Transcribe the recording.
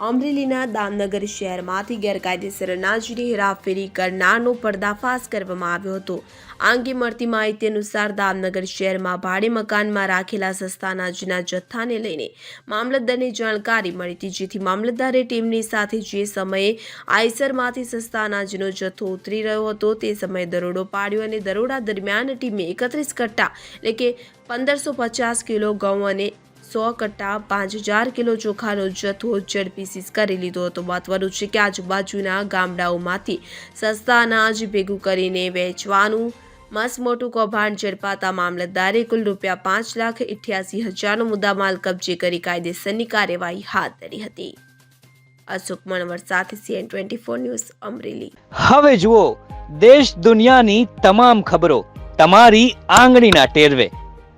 અમરેલીના દામનગર શહેરમાંથી ગેરકાયદેસર અનાજની હેરાફેરી કરનારનો પર્દાફાશ કરવામાં આવ્યો હતો. આ અંગે મળતી માહિતી અનુસાર દામનગર શહેરમાં ભાડે મકાનમાં રાખેલા સસ્તા અનાજના જથ્થાને લઈને મામલતદારને જાણકારી મળી હતી, જેથી મામલતદારે ટીમની સાથે જે સમયે આઈસરમાંથી સસ્તા અનાજનો જથ્થો ઉતરી રહ્યો હતો તે સમયે દરોડો પાડ્યો અને દરોડા દરમિયાન ટીમે એકત્રીસ કટ્ટા એટલે કે પંદરસો પચાસ કિલો ઘઉં અને સો કટ્ટા પાંચ હજાર કિલો ચોખાનો જથ્થો ઝડપી સીઝ કરી લીધો હતો. મહત્વનું છે કે આજુબાજુના ગામડાઓમાંથી સસ્તા અનાજ ભેગું કરીને વેચવાનું. મસમોટું કૌભાંડ ઝડપાતા મામલતદારે કુલ રૂપિયા પાંચ લાખ ઇઠ્યાસી હજારનો મુદ્દામાલ કબજે કરી કાયદેસરની કાર્યવાહી હાથ ધરી હતી. અશોક મણવર સાથે CN twenty four news, Amreli. હવે જુઓ, દેશ દુનિયાની તમામ ખબરો તમારી આંગળીના ટેરવે.